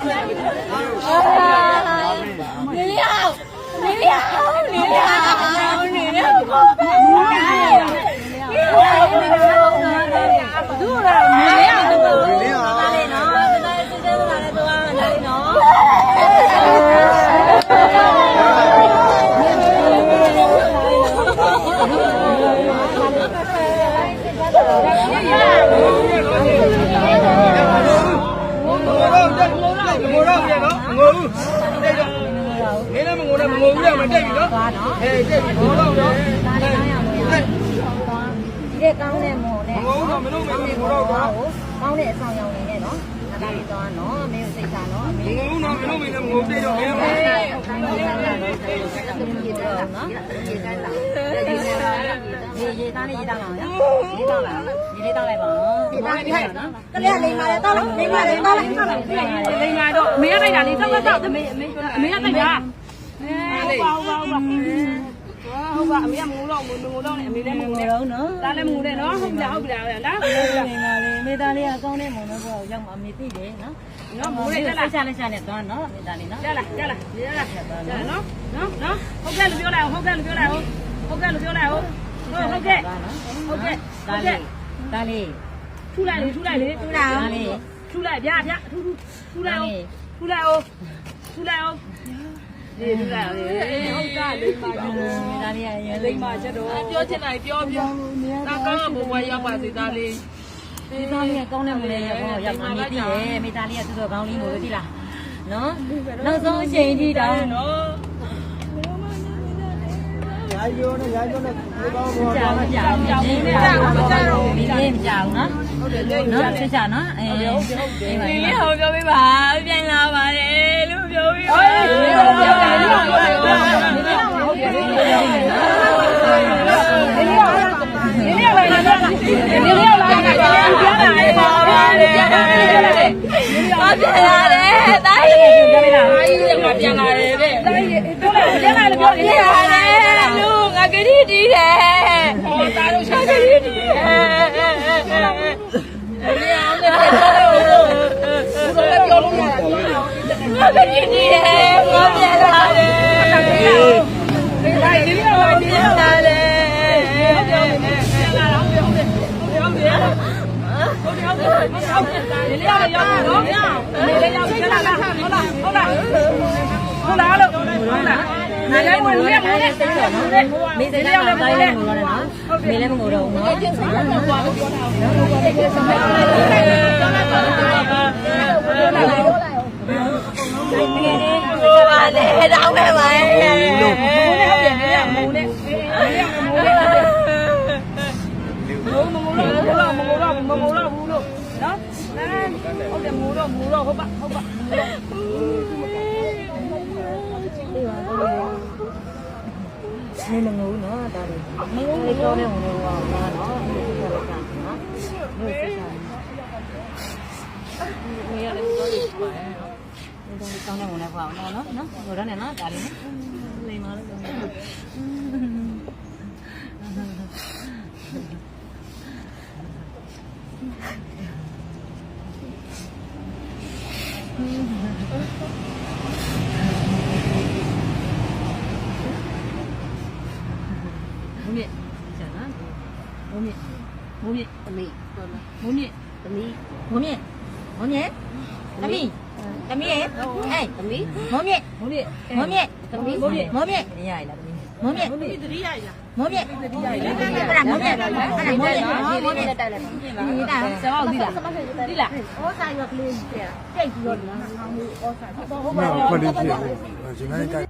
啊哈哈哈哈哈 မငိုနဲ့မငိုဘူးရမတက်ပြီနော်အေးတက်ပြီငိုတော့နော်ဒီတဲ့ကောင်းတဲ့မော်နဲ့ငိုတော့မင်းတို့မင်းငိုတော့ကွာကောင်းတဲ့အဆောင်ရောင်နေနဲ့နော်ဒါလေးသွားနော်မင်းစိတ်ထားနော်မင်းငိုဘူးနော်မင်းတို့မင်းလည်းငိုတက်တော့မင်းလည်းရေရေသားလေးရေသားလာအောင်ရေသားလာရေလေးတောက်လိုက်ပါရေသားလေးနော်ကလေးလိမ်ပါလေတောက်လိုက်လိမ်ပါလေတောက်လိုက်တောက်လိုက်လိမ္မာတော့အမေကတိုက်တာလေတောက်တောက်အမေအမေအမေကတိုက်တာ အဲဟုတ်ပါဟုတ်ပါဟုတ်ပါဟုတ်ပါအမေကမငိုတော့မငိုတော့နဲ့အမေလည်းမငိုနဲ့တော့နော်ဒါလည်းမငိုနဲ့နော်ဟုတ်ပြီလားဟုတ်ပြီလားလားလိမ်ပါလေမိသားလေးကကောင်းတဲ့မော်တော့ကိုရောက်မှမေသိတယ်နော်နော်မိုးလေးတက်လာချလက်ချနဲ့သွားနော်မိသားလေးနော်တက်လာတက်လာတက်လာတက်လာနော်နော်နော်ဟုတ်ကဲ့လို့ပြောလိုက်ဟုတ်ကဲ့လို့ပြောလိုက်ဟုတ်ကဲ့လို့ပြောလိုက်ဟုတ်ဟုတ်ကဲ့ဟုတ်ကဲ့ဒါလေးဒါလေးထူလိုက်လေထူလိုက်လေထူလိုက်ဒါလေးထူလိုက်ဗျာဗျာထူထူထူလိုက်အောင်ထူလိုက်အောင်ထူလိုက်အောင် ဒီထူလိုက်အောင်ဟုတ်ကဲ့လိမ္မာတော့မိသားလေးကရလိမ္မာချက်တော့ပြောချင်လိုက်ပြောပြောဒါကောင်းဘဝရောက်ပါစေသားလေးမိသားလေးကကောင်းတဲ့မော်လေးရောက်ရောက်မှမေသိတယ်မိသားလေးကသူ့တော်ကောင်းလေးမို့လို့ဒီလားနော်နောက်ဆုံးအချိန်ထိတောင်းနော်ရိုက်ပြောနဲ့ရိုက်ပြောနဲ့ဒီကောင်းဘောကြာမကြာဘူးကြာဘူးကြာဘူးမကြာဘူးမင်းမကြာဘူးနော်ဟုတ်တယ်နော်ချစ်ချနော်အေးဟုတ်တယ်ဟုတ်တယ်ဒီလေးဟောပြောပေးပါပြန်လာပါတယ် ပြန်လာတယ်တားကြီးပြန်လာပြန်လာတယ်တဲ့ပြန်လာလို့ပြောနေပြန်လာတယ်လူငါကတိတီးတယ်ဟောတားလို့ရှာကြည့်တယ်ဘယ် လေးရောက်ရောက်နော်ဒီလေးရောက်ပြန်လာလားဟုတ်လားဟုတ်လားဟုတ်လားလို့ဟုတ်လားငါလည်းဝင်ရမယ်စိတ်တော့နော်မိစိတ်တော့တိုင်းလည်းငိုတော့တယ်နော်မိလည်းမငိုတော့ဘူးနော်ဟိုပါလေတောင်းခဲ့ပါရဲ့ မုန်းနဲ့ဟုတ်တယ်နေရမုန်းနဲ့မုန်းနဲ့မုန်းမုန်းတော့မုန်းတော့မုန်းတော့မုန်းတော့ဘူးလို့နော်ဟု တ်တယ်မုန်းတော့မုန်းတော့ဟုတ်ပါဟုတ်ပါနေမငိုဘူးနော်ဒါလေးမငိုဘူးတော့လည်းငိုတော့ပါနော်ဒီလိုပြောတာနော်ဒီစိတ်ကမရလည်းတော့ဒီပါရဲ့နော်ဒီတော့ကောင်းတဲ့ဝင်လည်းပေါ့နော်နော်နော်ငိုတော့နေနော်ဒါလေးနော်လိမ္မာလို့ မိုးမြင့်ဆရာနော်မိုးမြင့်မိုးမြင့်သမီးမိုးမြင့်သမီးမိုးမြင့်မိုးမြင့်သမီးသမီးရဲ့ဟဲ့သမီးမိုးမြင့်မိုးမြင့်မိုးမြင့်သမီးမိုးမြင့်မိုးမြင့်ရရလားသမီး မုံမြက်မုံမြက်တတိယရမုံမြက်တတိယရအဲ့ဒါမုံမြက်အဲ့ဒါမုံမြက်နော်မုံမြက်တက်လိုက်ဒီတာဇောက်ဒီလားဒီလားဩစာရောကလေးပြည့်ပြီးတော့ဟောစာဟောပါဟောပါဒီနေ့